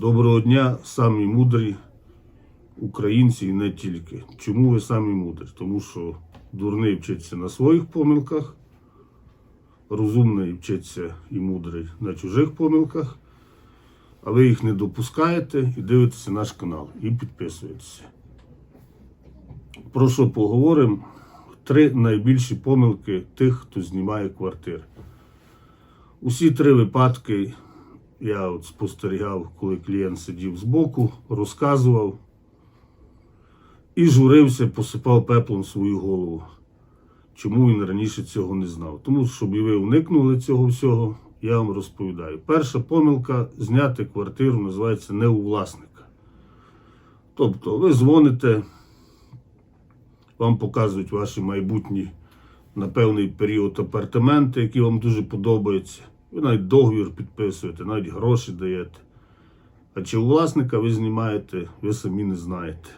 Доброго дня, самі мудрі українці і не тільки. Чому ви самі мудрі? Тому що дурний вчиться на своїх помилках, розумний вчиться і мудрий на чужих помилках, а ви їх не допускаєте і дивитеся наш канал і підписуєтеся. Про що поговоримо? Три найбільші помилки тих, хто знімає квартири. Усі три випадки я от спостерігав, коли клієнт сидів збоку, розказував і журився, посипав пеплом свою голову. Чому він раніше цього не знав? Тому, щоб і ви уникнули цього всього, я вам розповідаю. Перша помилка зняти квартиру називається не у власника. Тобто ви дзвоните, вам показують ваші майбутні на певний період апартаменти, які вам дуже подобаються. Ви навіть договір підписуєте, навіть гроші даєте. А чи у власника ви знімаєте, ви самі не знаєте.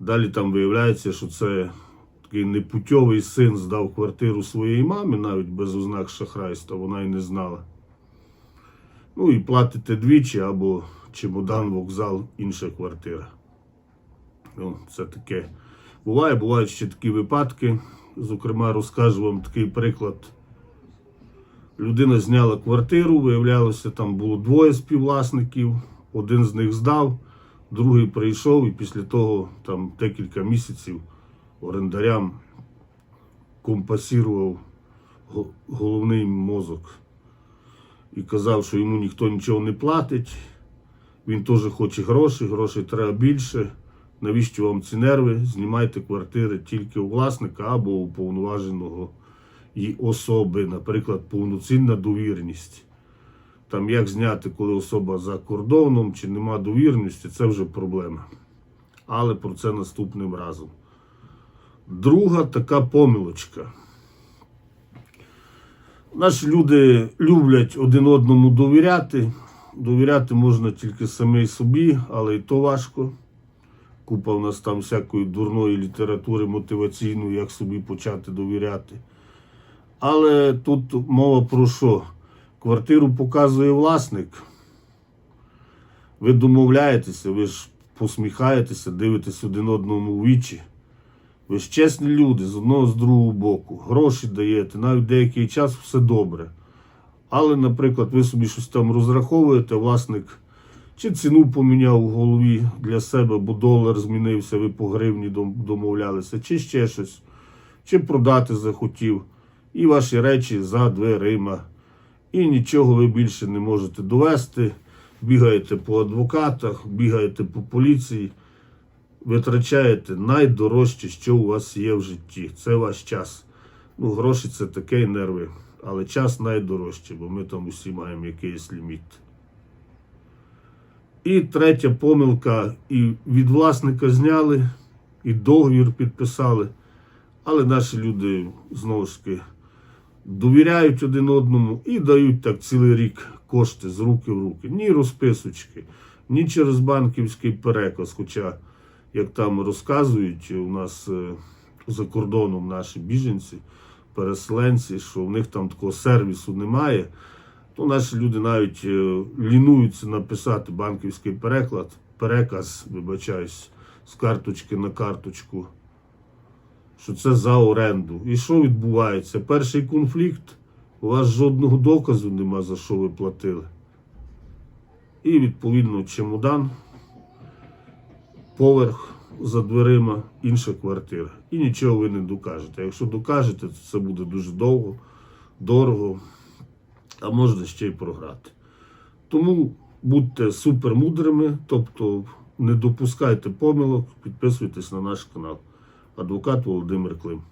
Далі там виявляється, що це такий непутьовий син здав квартиру своїй мамі, навіть без ознак шахрайства, вона й не знала. Ну і платите двічі або чемодан, вокзал, інша квартира. Ну, це таке буває, бувають ще такі випадки. Зокрема, розкажу вам такий приклад. Людина зняла квартиру, виявлялося, там було двоє співвласників, один з них здав, другий прийшов і після того там декілька місяців орендарям компасірував головний мозок і казав, що йому ніхто нічого не платить. Він теж хоче грошей, грошей треба більше. Навіщо вам ці нерви? Знімайте квартири тільки у власника або у повноваженого і особи, наприклад, повноцінна довірність. Там як зняти, коли особа за кордоном чи нема довірності, це вже проблема. Але про це наступним разом. Друга така помилочка. Наші люди люблять один одному довіряти. Довіряти можна тільки самій собі, але і то важко. Купа в нас там всякої дурної літератури мотиваційної, як собі почати довіряти. Але тут мова про що? Квартиру показує власник. Ви домовляєтеся, ви ж посміхаєтеся, дивитесь один одному в вічі. Ви ж чесні люди з одного з другого боку. Гроші даєте, навіть деякий час все добре. Але, наприклад, ви собі щось там розраховуєте, власник чи ціну поміняв у голові для себе, бо долар змінився, ви по гривні домовлялися, чи ще щось, чи продати захотів, і ваші речі за дверима. І нічого ви більше не можете довести. Бігаєте по адвокатах, бігаєте по поліції, витрачаєте найдорожче, що у вас є в житті. Це ваш час. Ну, гроші це таке і нерви. Але час найдорожче, бо ми там усі маємо якийсь ліміт. І третя помилка, і від власника зняли, і договір підписали. Але наші люди знову ж таки довіряють один одному і дають так цілий рік кошти з руки в руки. Ні розписочки, ні через банківський переказ. Хоча, як там розказують, у нас е, за кордоном наші біженці, переселенці, що в них там такого сервісу немає. То наші люди навіть е, лінуються написати банківський переклад, переказ, вибачаюсь, з карточки на карточку, що це за оренду. І що відбувається? Перший конфлікт, у вас жодного доказу нема, за що ви платили. І відповідно чемодан, поверх за дверима, інша квартира. І нічого ви не докажете. Якщо докажете, то це буде дуже довго, дорого а можна ще й програти. Тому будьте супермудрими, тобто не допускайте помилок, підписуйтесь на наш канал. Адвокат Володимир Клим.